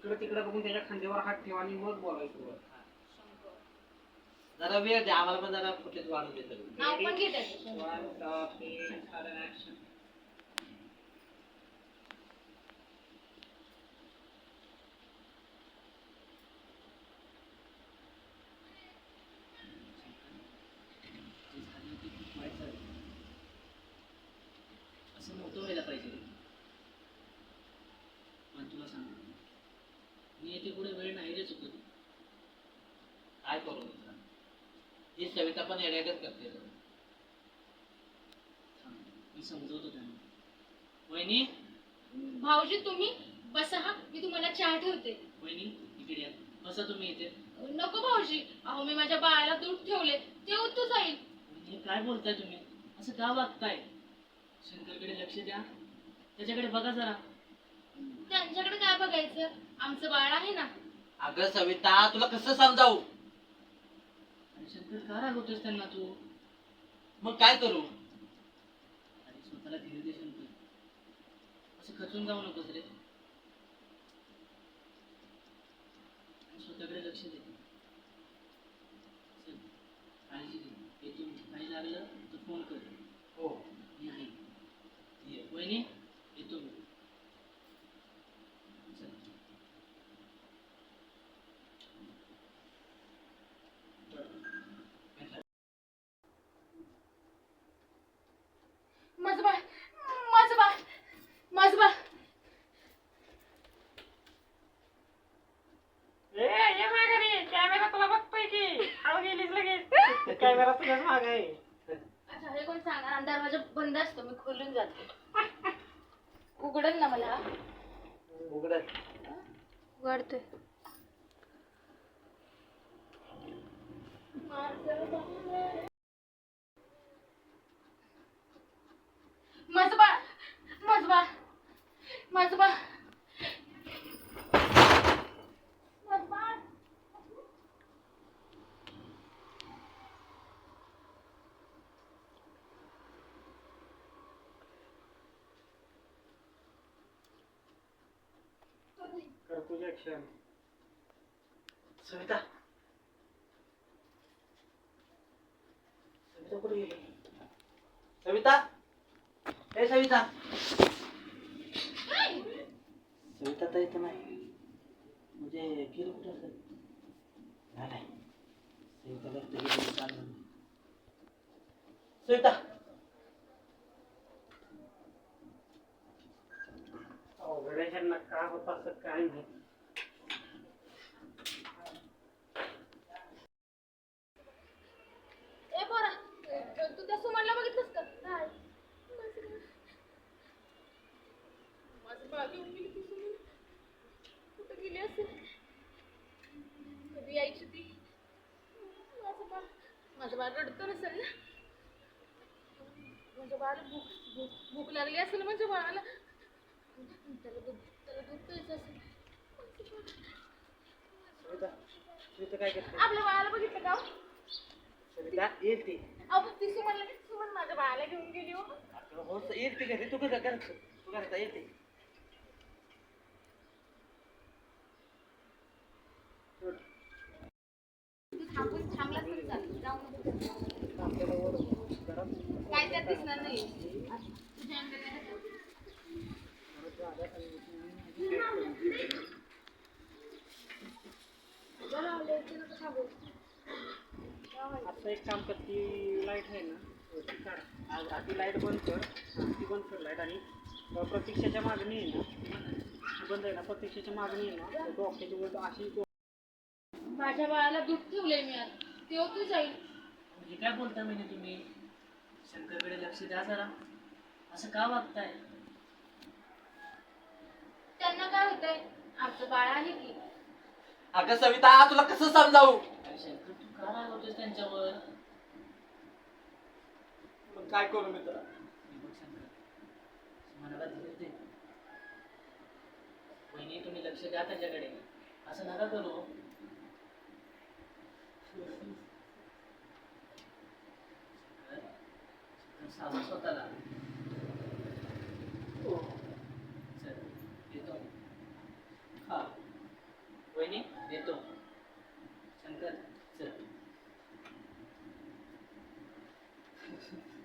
इकडे तिकडे बघून त्याच्या खांद्यावर हात ठेवा आणि मग बोलायचं जरा वेळ द्या आम्हाला पण जरा फुटेज वाढून देतो नाव पण. असं नव्हतं व्हायला पाहिजे पण तुला सांग मी येथे पुढे वेळ नाही रे चुकत काय करू ही सविता पण येड्यागत करते. मी समजवतो त्यांना. वहिनी? भाऊजी तुम्ही बसा हा. मी तुम्हाला चहा ठेवते. वहिनी इकडे या. बसा तुम्ही इथे. नको भाऊजी. अहो मी माझ्या बाळाला दूध ठेवले. ते उतू जाईल. वहिनी, हे काय बोलताय तुम्ही? असं का वागताय? शंकरकडे लक्ष द्या. त्याच्याकडे बघा जरा. त्यांच्याकडे काय बघायचं? आमचं बाळ आहे ना. अगं सविता तुला कसं समजावू? आणि शंकर का रागवतोस त्यांना तू? मग काय करू? अरे स्वतःला धीर दे शंकर. असं खचून जाऊ नकोस रे. आणि स्वतःकडे लक्ष दे. चल, काळजी घे. येतो मी. काही लागलं तर फोन कर. हो. मी आहे ये. वहिनी येतो मी चल माझं बाळ माझं बाळ माझं बाळ ए, ये माघारी कॅमेरा तुला बघतोय की हळू गेलीच लगेच कॅमेरा तुझ्याच माग आहे अच्छा हे कोण सांगा आणि दरवाजा बंद असतो मी खोलून जाते. उघडल ना मला? उघडत उघडते माझं बाळ माझं बाळ माझं बाळ माझं बाळ कर तुझे ऍक्शन सविता सविता कुठे गेली सविता ए सविता सविता तर इथं नाही म्हणजे गेली कुठं असेल नाही नाही सविताला इथं गेली चाललं नाही. सविता अवघडायच्यांना का होत असं नाही. ए पोरा तू त्या सुमनला बघितलंस का? नाही माझं बाळ घेऊन गेली ती सुमन. कुठं गेली असेल? कधी यायची ती? माझं बाळ माझं बाळ नसेल ना? म्हणजे बाळाला भूक भूक भूक लागली असेल माझ्या बाळाला? त्याला दूध आपल्या बाळाला बघितलं का हो? सविता येईल ती. अहो ती सुमनला सुमन माझ्या बाळाला घेऊन गेली हो. हो येईल ती घरी. तू कसं करत तू करता येते थांबून थांबलास तरी चालेल जाऊ काय त्यात दिसणार नाही. तुझ्या आता एक काम कर ती लाइट आहे ना ती काढ. आधी लाइट बंद कर. ती बंद कर लाइट आणि प्रतीक्षाच्या मागणी आहे ना. ती बंद आहे ना प्रतीक्षाच्या मागणी आहे ना. डोक्याची वर अशी माझ्या बाळाला दूध ठेवलंय मी आज. तेव्हा तू जाईल. हे काय बोलता म्हणजे तुम्ही? शंकरकडे लक्ष द्या जरा. असं का वागताय? त्यांना काय होतंय? आमचं बाळ आहे की. अगं सविता तुला कसं समजावू? अरे शंकर तू का रागवतोस त्यांच्यावर पण काय करू मित्रा हे बघ शंकर मनाला धीर दे वहिनी तुम्ही लक्ष द्या त्याच्याकडे असं नका करू. शंकर, शंकर सावध स्वतःला Sí.